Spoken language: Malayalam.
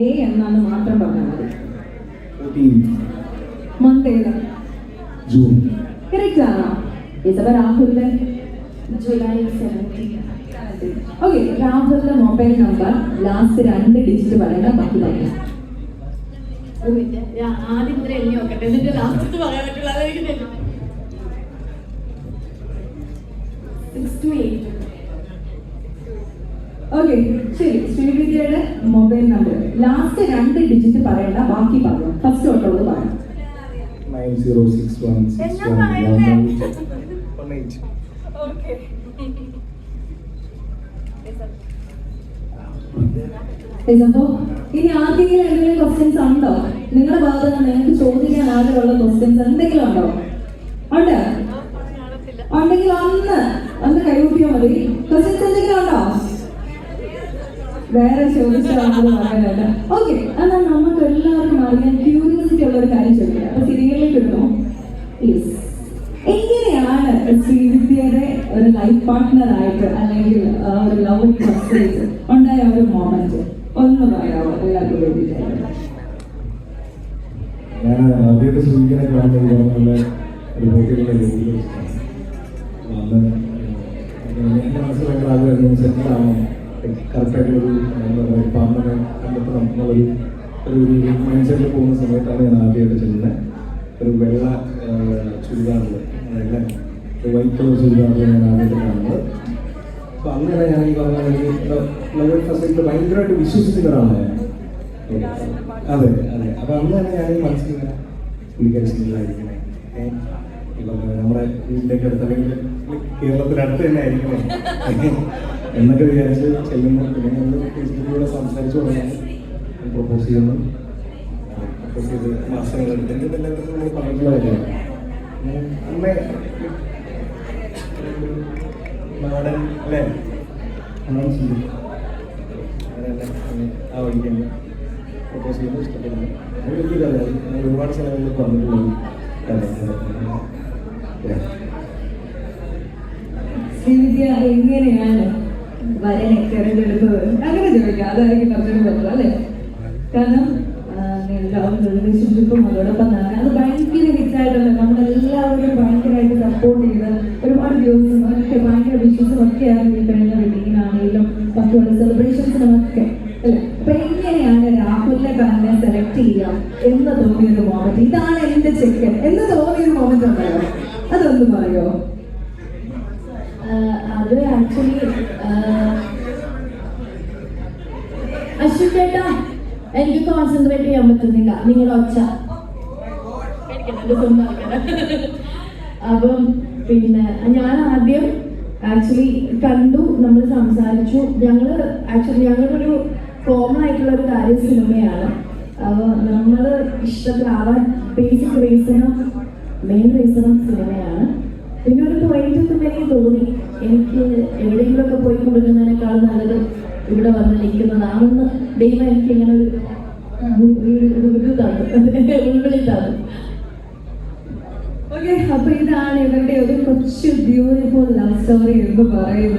എ എന്നാന്ന് മാത്രം പറഞ്ഞത്. ഏത്? ജൂൺ കറക്റ്റ് ആണോ ഇസബ രാഹുലിന്റെ ജൂലൈ ഓക്കെ രാഹുലിന്റെ മൊബൈൽ നമ്പർ ലാസ്റ്റ് രണ്ട് ഡിജിറ്റ് പറയണം ബാക്കി പറയാം ആദ്യം മുതൽ എണ്ണി നോക്കട്ടെ. എന്നിട്ട് ലാസ്റ്റ് പറയാൻ പറ്റുള്ളൂ. അതെനിക്ക് സിക്സ് ഓക്കെ ശരി. ശ്രീവിദ്യയുടെ മൊബൈൽ നമ്പർ ലാസ്റ്റ് രണ്ട് ഡിജിറ്റ് പറയണ്ട ബാക്കി പറയാം. ഫസ്റ്റ് തൊട്ടുള്ളത് പറയാം. Nine zero six one six എന്നാ വൺ പറയുന്നേ? എയ്റ്റ് അപ്പോ ഇനി ആർക്കെങ്കിലും എന്തെങ്കിലും ക്വസ്റ്റ്യൻസ് ഉണ്ടോ? നിങ്ങളുടെ ഭാഗത്ത് നിന്ന് നിങ്ങൾക്ക് ചോദിക്കാൻ ആഗ്രഹമുള്ള ക്വസ്റ്റ്യൻസ് എന്തെങ്കിലും ഉണ്ടോ? ഉണ്ട്. ഉണ്ടെങ്കിൽ ഒന്ന് ഒന്ന് കൈകൂട്ടിയാൽ മതി. ക്വസ്റ്റ്യൻസ് വേറെ പറയാനല്ല. ഓക്കെ എന്നാൽ നമുക്ക് എല്ലാവർക്കും അറിയാൻ ക്യൂരിയോസിറ്റി ഉള്ള ഒരു കാര്യം ചോദിക്കാം. അപ്പൊ സിരികളിലേക്ക് ഇടുന്നു യെസ് എങ്ങനെയാണ് ശ്രീവിദ്യയുടെ ഒരു ലൈഫ് പാർട്ട്ണർ ആയിട്ട് അല്ലെങ്കിൽ ഒരു ലവ് ഉണ്ടായ ഒരു മോമെന്റ് ഒന്ന് പറയാമോ എല്ലാവർക്കും വേണ്ടിയിട്ട് ഞാൻ ആദ്യമായിട്ട് സൂചിക്കനെ കാണുന്നത് പറഞ്ഞുള്ള റിപ്പോർട്ടുകളുടെ ജോലി അന്ന് ഭയങ്കര ആഗ്രഹം സെറ്റിൽ കറക്റ്റായിട്ടൊരു എന്താ പറയുക പാർട്ണറെ കണ്ടെത്തണം എന്നുള്ളൊരു ഒരു ഒരു മൈൻഡ് സെറ്റിൽ പോകുന്ന സമയത്താണ് ഞാൻ ആദ്യമായിട്ട് ചെല്ലുന്നത്. ഒരു വെള്ള ചുരിദാറിൽ ഒരു വൈറ്റ് കളർ ചുരിദാറിൽ ഞാൻ ആദ്യമായിട്ട് കാണുന്നത്. അപ്പോൾ അങ്ങനെ ഞാൻ ഈ പറഞ്ഞ ലവ് ഫസ്റ്റ് ഭയങ്കരമായിട്ട് വിശ്വസിക്കുന്ന ഒരാളാണ് അതെ അതെ. അപ്പോൾ അന്ന് ഞാൻ ഈ മനസ്സിൽ ഇങ്ങനെ പുള്ളിക്കാരി സിംഗിളായിരിക്കണേ നമ്മുടെ വീട്ടിലേക്ക് അടുത്ത് അല്ലെങ്കിൽ കേരളത്തിനടുത്ത് തന്നെ ആയിരിക്കണേ. എന്നൊക്കെ വിചാരിച്ച് ചെല്ലുമ്പോൾ പിന്നെ നമ്മൾ ഫേസ്ബുക്കിലൂടെ സംസാരിച്ചു തുടങ്ങി. പ്രപ്പോസ് ചെയ്യുന്നു. പ്രപ്പോസ് ചെയ്ത് മാസങ്ങളുണ്ട് എന്റെ എല്ലാവർക്കും നമ്മൾ പറഞ്ഞിട്ടുള്ള കാര്യമാണ്. അമ്മ നാടൻ അല്ലേ? അങ്ങനെ ചിന്തി അങ്ങനെയല്ല അങ്ങനെ ആ വഴിക്ക് തന്നെ പ്രപ്പോസ് ചെയ്യുന്നത് ഇഷ്ടപ്പെടുന്നു. അത് വലിയ കാര്യമാണ്. ഞാൻ ഒരുപാട് സ്ഥലങ്ങളിൽ പറഞ്ഞിട്ടുള്ള കഥയാണ് എങ്ങനെയാണ്? വരനെ തിരഞ്ഞെടുത്തത് അങ്ങനെ ചോദിക്കാം. അതായിരിക്കും കുറച്ചുകൂടി ബെറ്റർ അല്ലേ? കാരണം റിലേഷൻഷിപ്പും അതോടൊപ്പം തന്നെ അത് ഭയങ്കര ഹിറ്റായിട്ടുണ്ട് നമ്മളെല്ലാവരും ഭയങ്കരമായിട്ട് സപ്പോർട്ട് ചെയ്ത് ഒരുപാട് ദിവസം ഒക്കെ ഭയങ്കര വിശ്വസം ഒക്കെ ആയിരുന്നു കഴിഞ്ഞ വെഡിങ്ങിനാണെങ്കിലും മറ്റുള്ള സെലിബ്രേഷൻസിനും ഒക്കെ അല്ലേ? അപ്പൊ എങ്ങനെയാണ് രാഹുലിനെ തന്നെ സെലക്ട് ചെയ്യാം എന്ന് തോന്നിയൊരു മോമെന്റ് ഇതാണ് എന്റെ ചെക്കൻ. എന്ന് തോന്നിയൊരു മോമെന്റ് ഉണ്ടായോ അതൊന്ന് പറയോ? അത് ആക്ച്വലി അശ്വ ചേട്ടാ എനിക്ക് കോൺസെൻട്രേറ്റ് ചെയ്യാൻ പറ്റുന്നില്ല. നിങ്ങളുടെ ഒച്ച. അപ്പം പിന്നെ ഞാൻ ആദ്യം ആക്ച്വലി കണ്ടു നമ്മൾ സംസാരിച്ചു. ഞങ്ങൾ ആക്ച്വലി ഞങ്ങളൊരു കോമൺ ആയിട്ടുള്ള ഒരു കാര്യം സിനിമയാണ്. അപ്പോൾ നമ്മൾ ഇഷ്ടത്തിലാവാൻ ബേസിക് റീസണും മെയിൻ റീസണും സിനിമയാണ്. പിന്നെ ഒരു പോയിന്റ് എനിക്ക് തോന്നി. എനിക്ക് എവിടെയെങ്കിലുമൊക്കെ പോയി കൊടുക്കുന്നതിനേക്കാൾ നല്ലത് ഇവിടെ വന്ന് നിൽക്കുന്നതാണെന്ന് ദൈവം എനിക്ക് ഇങ്ങനെ ഒരു ഇതാണ് ഇവരുടെ ഒരു കൊച്ചു ബ്യൂട്ടിഫുൾ ലവ് സ്റ്റോറി എന്ന് പറയുന്നത്.